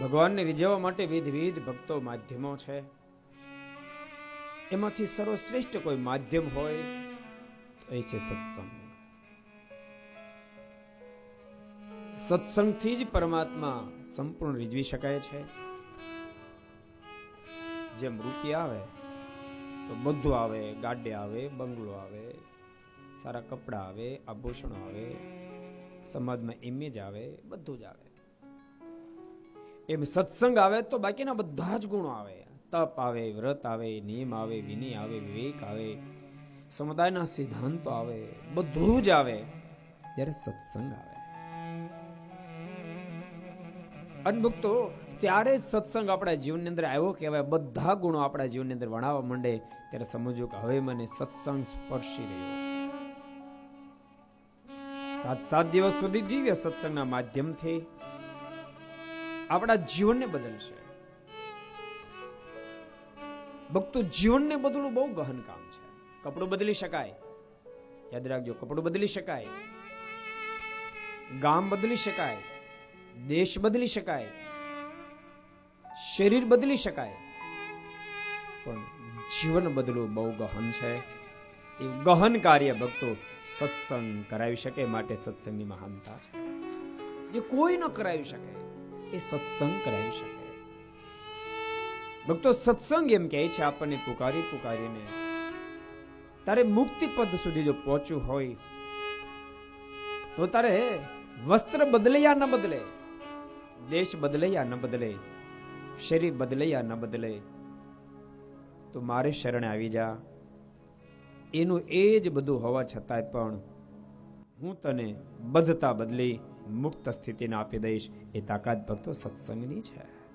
ભગવાનને રીઝવવા માટે વિધવિધ ભક્તો માધ્યમો છે. એમાંથી સર્વશ્રેષ્ઠ કોઈ માધ્યમ હોય તો એ છે સત્સંગ. સત્સંગથી જ પરમાત્મા સંપૂર્ણ રીઝવી શકાય છે. જેમ રૂપિયા આવે, તો બધું આવે, ગાડે આવે, બંગલો આવે, સારા કપડા આવે, આભૂષણો આવે, સમાજમાં ઇમેજ આવે, બધું જ આવે. એમ સત્સંગ આવે તો બાકીના બધા જ ગુણો આવે. તપ આવે, વ્રત આવે, નિયમ આવે, વિનય આવે, વિવેક આવે, સમુદાયના સિદ્ધાંતો આવે, બધું જ આવે જ્યારે સત્સંગ આવે. અનભુક્તો ત્યારે જ સત્સંગ આપણા જીવનની અંદર આવ્યો કહેવાય. બધા ગુણો આપણા જીવનની અંદર વણાવવા માંડે ત્યારે સમજવું કે હવે મને સત્સંગ સ્પર્શી રહ્યો. સાત સાત દિવસ સુધી દિવ્ય સત્સંગના માધ્યમથી આપણા જીવનને બદલશે. ભક્તો જીવનને બદલવું બહુ ગહન કામ છે. કપડું બદલી શકાય. યાદ રાખજો, કપડું બદલી શકાય. ગામ બદલી શકાય. દેશ બદલી શકાય. શરીર બદલી શકાય. પણ જીવન બદલવું બહુ ગહન છે. એ ગહન કાર્ય ભક્તો સત્સંગ કરાવી શકે માટે સત્સંગની મહાનતા છે. જે કોઈ ન કરાવી શકે એ સત્સંગ કરાવી શકે. ભક્તો સત્સંગ એમ કહે છે, આપણને પુકારી પુકારીને. તારે મુક્તિ પદ સુધી જો પહોંચવું હોય, તો તારે વસ્ત્ર બદલયા ન બદલે, દેશ બદલયા ન બદલે, શરીર બદલયા ન બદલે. તો મારે શરણે આવી જા. એનું એ જ બધું હોવા છતાંય પણ હું તને બધતા બદલી. મુક્ત સ્થિતિને આપી દઈશ. એ તાકાત ભક્તો સત્સંગની છે.